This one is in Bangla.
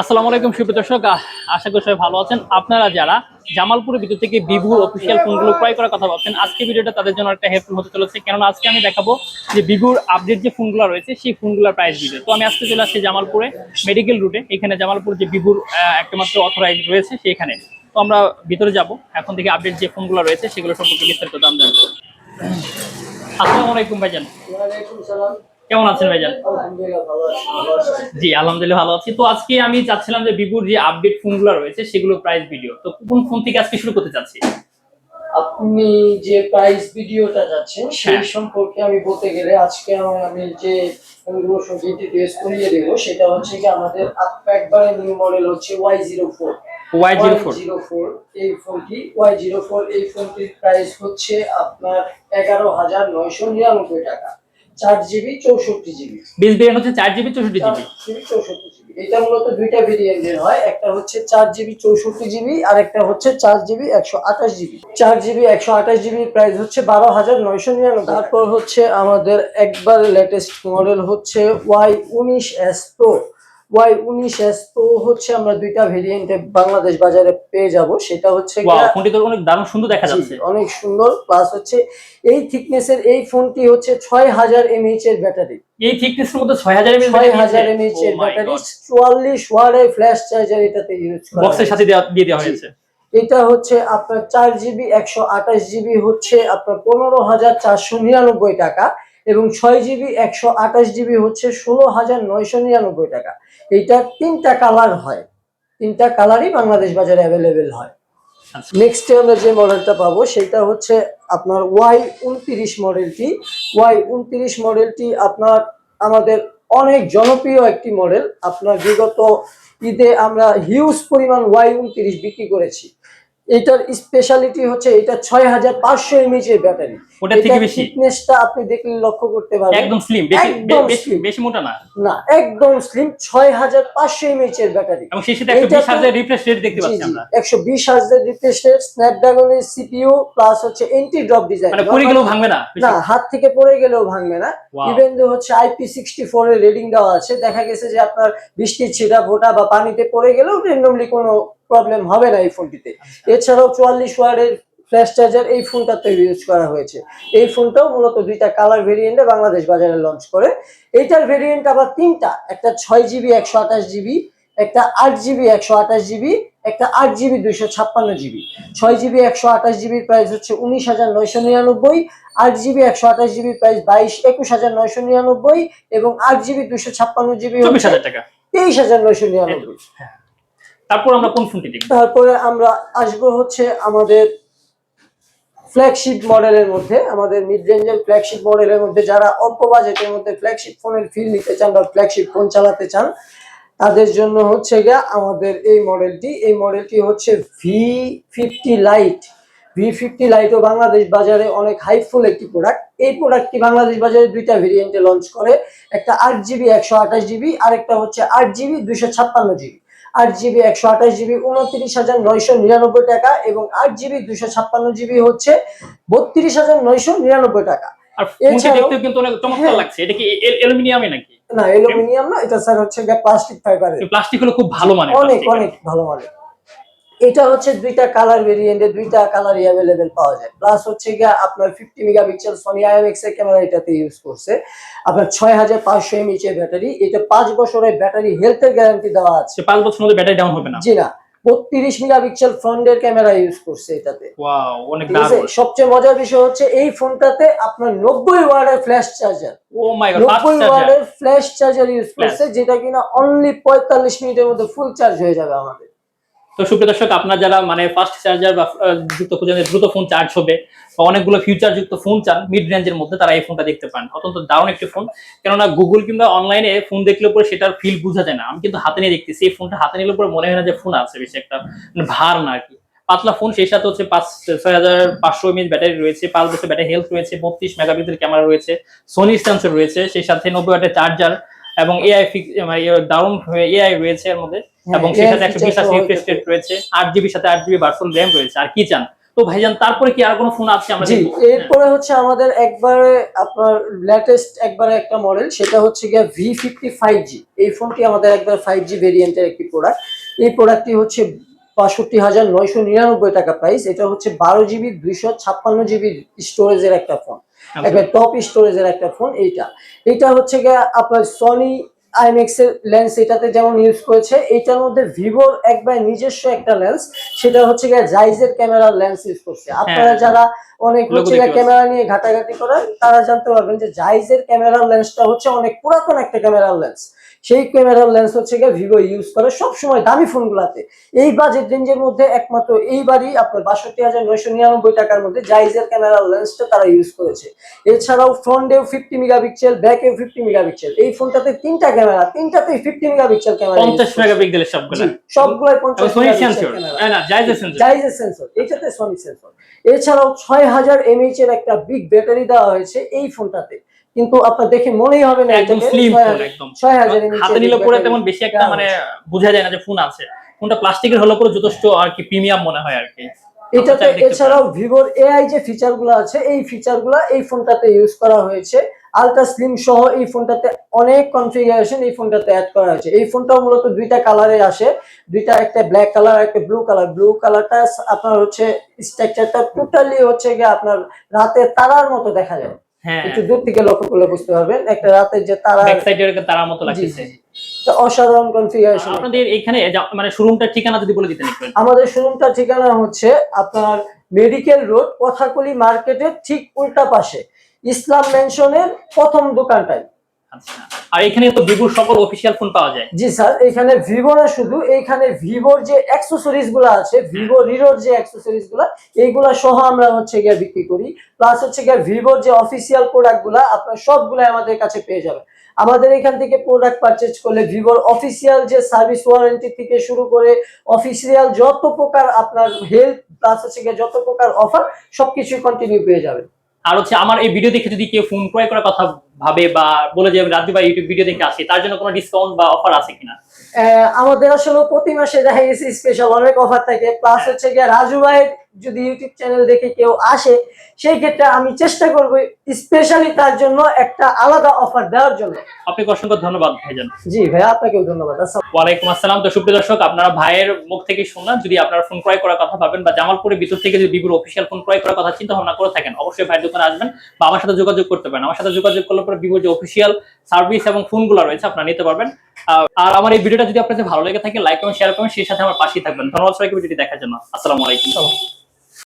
আসসালামু আলাইকুম, সুপ্রিয় দর্শক। আশা করি সবাই ভালো আছেন। আপনারা যারা জামালপুরের ভিতর থেকে বিভুর অফিসিয়াল ফোনগুলো ক্রয় করার কথা ভাবছেন, আজকে ভিডিওটা তাদের জন্য একটা হেল্পফুল হতে চলেছে। কেননা আজকে আমি দেখাবো যে বিভুর আপডেট যে ফোনগুলো রয়েছে, সেই ফোনগুলোর প্রাইস ভিডিও তো আমি আজকে চলে আসছি জামালপুরে মেডিকেল রুটে এখানে জামালপুর যে বিভুর একটা অথরাইজ রয়েছে সেখানে তো আমরা ভিতরে যাব। এখন থেকে আপডেট যে ফোনগুলো রয়েছে, সেগুলো সম্পর্কে বিস্তারিত দাম জানব। আসসালামু আলাইকুম ভাইজান। ওয়ালাইকুম সালাম। কেমন আছেন ভাইজান? জি আলহামদুলিল্লাহ ভালো আছি। তো আজকে আমি চাচ্ছিলাম যে বিভুর যে আপডেট ফোনগুলো রয়েছে সেগুলো প্রাইস ভিডিও তো কোন ফোন থেকে আজকে শুরু করতে চাচ্ছি আপনি যে প্রাইস ভিডিওটা যাচ্ছেন সেই হ্যাঁ। সম্পর্কে আমি বলতে গেলে আজকে আমি যে ফোনগুলো সঙ্গে ইন্ট্রোডিউস করিয়ে দেবো সেটা হচ্ছে কি আমাদের একবারে নিউ মডেল হচ্ছে Y zero four Y zero four zero four এই ফোনটি ওয়াই জিরো ফোর এই ফোনটির প্রাইস হচ্ছে আপনার এগারো হাজার নয়শো নিরানব্বই টাকা। চার জিবি চৌষট্টি জিবি। বেস ভেরিয়েন্ট হচ্ছে চার জিবি চৌষট্টি জিবি। চৌষট্টি জিবি। এটা মূলত দুইটা ভেরিয়েন্টের হয়। একটা হচ্ছে চার জিবি চৌষট্টি জিবি আর একটা হচ্ছে চার জিবি একশো আঠাশ জিবি। চার জিবি একশো আঠাশ জিবি প্রাইস হচ্ছে বারো হাজার নয়শো নিরানব্বই তারপর হচ্ছে আমাদের একবার লেটেস্ট মডেল হচ্ছে ওয়াই উনিশ এস প্রো ওয়াই উনিশ এস প্রো হচ্ছে আমরা দুইটা ভেরিয়েন্টে বাংলাদেশ বাজারে পেয়ে যাব। সেটা হচ্ছে ফোনটি তো অনেক দারুণ সুন্দর দেখা যাচ্ছে। অনেক সুন্দর। প্লাস হচ্ছে এই থিকনেসের এই ফোনটি হচ্ছে ছয় হাজার এমএইচ এর ব্যাটারি এই থিকনেস এর মধ্যে ছয় হাজার এমএস ছয় হাজার এমএইচ এর ব্যাটারি চুয়াল্লিশ ওয়ার্ডের ফ্ল্যাশ চার্জার এটাতে ইউজ করা বক্সের সাথে দিয়ে দেওয়া হয়েছে। এটা হচ্ছে আপনার চার জিবি একশো আঠাশ জিবি হচ্ছে আপনার পনেরো হাজার চারশো নিরানব্বই টাকা। এবং ছয় জিবি একশো আঠাশ জিবি হচ্ছে ষোলো হাজার নয়শো নিরানব্বই টাকা। এইটা তিনটা কালার হয়। তিনটা কালারই বাংলাদেশ বাজারে অ্যাভেলেবেল হয়। আচ্ছা। নেক্সটে আমরা যে মডেলটা পাবো সেটা হচ্ছে আপনার ওয়াই উনত্রিশ মডেলটি ওয়াই উনত্রিশ মডেলটি আপনার আমাদের অনেক জনপ্রিয় একটি মডেল আপনার বিগত ঈদে আমরা হিউজ পরিমাণ ওয়াই উনত্রিশ বিক্রি করেছি। এটার স্পেশালিটি হচ্ছে এটা ছয় হাজার পাঁচশো এমএইচ এর ব্যাটারি ওটার থেকে বেশি? ফিটনেসটা আপনি দেখলে লক্ষ্য করতে পারবেন। একদম স্লিম বেশি বেশি মোটা না। না একদম স্লিম ছয় হাজার পাঁচশো এমএইচ এর ব্যাটারি এবং সেই সাথে এইটা বিশ হাজার রিফ্রেশ রেট দেখতে পাচ্ছি আমরা। একশো বিশ হাজার রিফ্রেশের স্ন্যাপড্রাগনের সিপিইউ প্লাস হচ্ছে এন্টি ড্রপ ডিজাইন মানে পরে গেলেও ভাঙবে না না হাত থেকে পড়ে গেলেও ভাঙবে না। ইভেন দো হচ্ছে আইপি সিক্সটি ফোর এর রেটিং দেওয়া আছে দেখা গেছে যে আপনার বৃষ্টির ছিটা ফোটা বা পানিতে পড়ে গেলেও র্যান্ডমলি কোনো প্রবলেম হবে না এই ফোনটিতে। এছাড়াও চুয়াল্লিশ ওয়ার্ডের ফ্ল্যাশ চার্জার এই ফোনটাতে ইউজ করা হয়েছে। এই ফোনটাও মূলত দুইটা কালার ভেরিয়েন্টে বাংলাদেশ বাজারে লঞ্চ করে। এইটার ভেরিয়েন্ট আবার তিনটা একটা ছয় জিবি একশো আঠাশ জিবি একটা আট জিবি একশো আঠাশ জিবি একটা আট জিবি দুইশো ছাপ্পান্ন জিবি ছয় জিবি একশো আঠাশ জিবির প্রাইস হচ্ছে উনিশ হাজার নয়শো নিরানব্বই আট জিবি একশো আঠাশ জিবির প্রাইস বাইশ একুশ হাজার নয়শো নিরানব্বই এবং আট জিবি দুশো ছাপ্পান্ন জিবি চব্বিশ হাজার টাকা। তেইশ হাজার নয়শো নিরানব্বই। তারপর আমরা কোন ফোনটি দেখব? তারপরে আমরা আসব হচ্ছে আমাদের ফ্ল্যাগশিপ মডেলের মধ্যে, আমাদের মিড রেঞ্জের ফ্ল্যাগশিপ মডেলের মধ্যে। যারা অল্প বাজেটের মধ্যে ফ্ল্যাগশিপ ফোনের ফিল নিতে চান বা ফ্ল্যাগশিপ ফোন চালাতে চান, তাদের জন্য হচ্ছে গিয়া আমাদের এই মডেলটি এই মডেলটি হচ্ছে V fifty lite V fifty লাইটও বাংলাদেশ বাজারে অনেক হাইফুল একটি প্রোডাক্ট এই প্রোডাক্টটি বাংলাদেশ বাজারে দুইটা ভেরিয়েন্টে লঞ্চ করে। একটা আট জিবি একশো আঠাশ জিবি আরেকটা হচ্ছে আট জিবি দুইশো ছাপ্পান্ন জিবি আট জিবি একশো আঠাশ জিবি উনত্রিশ হাজার নয়শো নিরানব্বই টাকা এবং আট জিবি দুশো ছাপ্পান্ন জিবি হচ্ছে বত্রিশ হাজার নয়শো নিরানব্বই টাকা। আর ফোনটি দেখতেও কিন্তু অনেক চমৎকার হ্যাঁ। লাগছে। এটা কি অ্যালুমিনিয়ামে নাকি? না অ্যালুমিনিয়াম না এটা স্যার হচ্ছে প্লাস্টিক ফাইবারের। প্লাস্টিক হলো খুব ভালো মানে অনেক অনেক ভালো মানে এটা হচ্ছে দুইটা কালার ভেরিয়েন্টে দুইটা কালারই অ্যাভেলেবেল পাওয়া যায়। প্লাস হচ্ছে গিয়া আপনার ফিফটি মেগাপিক্সেল সনি আইএমএক্স এর ক্যামেরা এটাতে ইউজ করছে। আপনার ছয় হাজার পাঁচশো এমএইচ এর ব্যাটারি এটা পাঁচ বছরের ব্যাটারি হেলথের গ্যারান্টি দেওয়া আছে। পাঁচ বছর মধ্যে ব্যাটারি ডাউন হবে না? জি না বত্রিশ মেগাপিক্সেল ফ্রন্টের ক্যামেরা ইউজ করছে এটাতে। অনেক সবচেয়ে মজার বিষয় হচ্ছে এই ফোনটাতে আপনার নব্বই ওয়ার্ডের ফ্ল্যাশ চার্জার নব্বই ওয়ার্ডের ফ্ল্যাশ চার্জার ইউজ করছে যেটা কিনা অনলি পঁয়তাল্লিশ মিনিটের মধ্যে ফুল চার্জ হয়ে যাবে আমাদের। তো সুপ্রিয় দর্শক, আপনার যারা মানে ফাস্ট চার্জার বা যুক্ত খুঁজে দ্রুত ফোন চার্জ হবে বা অনেকগুলো ফিউচার যুক্ত ফোন চান মিড রেঞ্জের মধ্যে তারা এই ফোনটা দেখতে পান অত্যন্ত দারুণ একটি ফোন কেননা গুগল কিংবা অনলাইনে ফোন দেখলে পরে সেটার ফিল বোঝা যায় না। আমি কিন্তু হাতে নিয়ে দেখতেছি, এই ফোনটা হাতে নিলে পরে মনে হয় না যে ফোন আছে, বেশি একটা মানে ভার না আর কি। পাতলা ফোন সেই সাথে হচ্ছে পাঁচ, ছয় হাজার পাঁচশো এমএচ ব্যাটারি রয়েছে, পাঁচ বছর ব্যাটারি হেলথ রয়েছে, বত্রিশ মেগাপিক্সেল ক্যামেরা রয়েছে সোনি সেন্সর রয়েছে, সেই সাথে নব্বই ওয়াটের চার্জার এবং এআই মানে দারুণ এআই রয়েছে এর মধ্যে। এবং সেই AI সাথে একশো বিশ features আশি সহ রিফ্রেশ রেট রয়েছে আট জিবির সাথে আট জিবি ভার্চুয়াল র্যাম রয়েছে। আর কি চান? তো ভাইজান তারপরে কি আর কোনো ফোন আছে আমরা জি এরপরে হচ্ছে আমাদের একবারে আপনার লেটেস্ট একবারে একটা মডেল সেটা হচ্ছে গিয়ে ভি ফিফটি ফাইভ জি এই ফোনটি আমাদের একবার ফাইভ জি ভেরিয়েন্টের একটি প্রোডাক্ট এই প্রোডাক্টটি হচ্ছে বাষট্টি হাজার নয়শো নিরানব্বই টাকা প্রাইস এটা হচ্ছে বারো জিবি দুইশো ছাপ্পান্ন জিবি স্টোরেজের একটা ফোন আচ্ছা। একবার টপ স্টোরেজের একটা ফোন এইটা। এটা হচ্ছে গিয়ে আপনার সনি আইম্যাক্স এর লেন্স এটাতে যেমন ইউজ করেছে এটার মধ্যে ভিভোর একবার নিজস্ব একটা লেন্স সেটা হচ্ছে গিয়ে জাইজের ক্যামেরার লেন্স ইউজ করছে। আপনারা হ্যাঁ। যারা অনেক হচ্ছে ক্যামেরা নিয়ে ঘাটাঘাটি করেন তারা জানতে পারবেন যে জাইজের ক্যামেরার লেন্সটা হচ্ছে অনেক পুরাতন একটা ক্যামেরার লেন্স সেই ক্যামেরার লেন্স হচ্ছে গিয়ে ভিভো ইউজ করে সবসময় দামি ফোনগুলাতে। এই বাজেট রেঞ্জের মধ্যে একমাত্র এইবারই আপনার বাষট্টি হাজার নয়শো নিরানব্বই টাকার মধ্যে জাইজের ক্যামেরার লেন্সটা তারা ইউজ করেছে। এছাড়াও ফ্রন্টেও ফিফটি মেগাপিক্সেল ব্যাকেও ফিফটি মেগাপিক্সেল এই ফোনটাতে তিনটা ক্যামেরা তিনটাতেই ফিফটি মেগাপিক্সেল ক্যামেরা পঞ্চাশ মেগাপিক্সেলের সবগুলো? সবগুলাই পঞ্চাশ সোনি মেগাপিক্সেল সেন্সর না জায়জের সেন্সর জাইজের সেন্সর এটাতে সনি সেন্সর এছাড়াও ছয় হাজার এমএইচ এর একটা বিগ ব্যাটারি দেওয়া হয়েছে এই ফোনটাতে কিন্তু আপনার দেখে মনেই হবে না একদম স্লিম ফোন একদম। ছয় হাজার mAh হাতে নিলে পরে তেমন বেশি একটা মানে বোঝা যায় না যে ফোন আছে। ফোনটা প্লাস্টিকের হলে পরে যথেষ্ট আর কি প্রিমিয়াম মনে হয় আর কি। এটাতে এছাড়াও ভিভোর এআই যে ফিচারগুলো আছে এই ফিচারগুলো এই ফোনটাতে ইউজ করা হয়েছে। আলট্রা স্লিম সহ এই ফোনটাতে অনেক কনফিগারেশন এই ফোনটাতে অ্যাড করা হয়েছে। এই ফোনটাও মূলত দুইটা কালারে আসে। দুইটা একটা ব্ল্যাক কালার একটা ব্লু কালার ব্লু কালারটা আপনার হচ্ছে স্ট্রাকচারটা টোটালি হচ্ছে গিয়ে আপনার রাতে তারার মতো দেখা যায়। হ্যাঁ একটু দূর থেকে লক্ষ্য করলে বুঝতে পারবেন একটা রাতের যে তারা ব্যাক সাইডের তারার মতো লাগতেছে। তো অসাধারণ কনফিগারেশন আপনাদের এখানে মানে শোরুমটার ঠিকানা যদি বলে দিতেন একটু। আমাদের শোরুমটার ঠিকানা হচ্ছে আপনার মেডিকেল রোড কথাকলি মার্কেটের ঠিক উল্টা পাশে। ইসলাম মেনশনের প্রথম দোকানটাই। আচ্ছা। আর এখানে তো ভিভোর সকল অফিসিয়াল ফোন পাওয়া যায়। জি স্যার, এখানে ভিভো না শুধু এইখানে ভিভোর যে অ্যাক্সেসরিজগুলো আছে ভিভো রিরোর যে অ্যাক্সেসরিজগুলো, এইগুলা সহ আমরা হচ্ছে গিয়ে বিক্রি করি। প্লাস হচ্ছে গিয়ে ভিভোর যে অফিসিয়াল প্রোডাক্টগুলা, আপনার সবগুলো আমাদের কাছে পেয়ে যাবেন। আমাদের এখান থেকে প্রোডাক্ট পারচেজ করলে ভিভোর অফিসিয়াল যে সার্ভিস ওয়ারেন্টি থেকে শুরু করে অফিসিয়াল যত প্রকার আপনার হেল্প প্লাস হচ্ছে গিয়ে যত প্রকার অফার সবকিছুই কন্টিনিউ পেয়ে যাবেন। আর হচ্ছে আমার এই ভিডিও দেখে যদি কেউ ফোন ক্রয় করার কথা ভাবে বা বলে যে রাজু ভাই ইউটিউব ভিডিও দেখে আসি তার জন্য কোনো ডিসকাউন্ট বা অফার আছে কিনা? আমাদের আসলে প্রতি মাসে দেখা গেছে স্পেশাল অনেক অফার থাকে। প্লাস হচ্ছে গিয়ে রাজু ভাইয়ের যদি ইউটিউব চ্যানেল দেখে কেউ আসে সেই ক্ষেত্রে আমি চেষ্টা করব স্পেশালি তার জন্য একটা আলাদা অফার দেওয়ার জন্য। আপনাকে অসংখ্য ধন্যবাদ ভাইজান। জি ভাই আপনাকেও ধন্যবাদ। ওয়ালাইকুম আসসালাম। তো সুপ্রিয় দর্শক আপনারা ভাইয়ের মুখ থেকে শুনলাম যদি আপনারা ফোন ক্রয় করার কথা ভাবেন বা জামালপুরের ভিতর থেকে যদি বিপুর অফিসিয়াল ফোন ক্রয় করার কথা চিন্তা ভাবনা করে থাকেন অবশ্যই ভাইয়ের দোকানে আসবেন বা আমার সাথে যোগাযোগ করতে পারেন। আমার সাথে যোগাযোগ করলে পরে বিভোর যে অফিসিয়াল সার্ভিস এবং ফোনগুলো রয়েছে আপনারা নিতে পারবেন। আর আমার এই ভিডিওটা যদি আপনাদের ভালো লেগে থাকে লাইক এবং শেয়ার করুন সেই সাথে আমার পাশেই থাকবেন। ধন্যবাদ সবাইকে ভিডিওটি দেখার জন্য। আসসালামু আলাইকুম।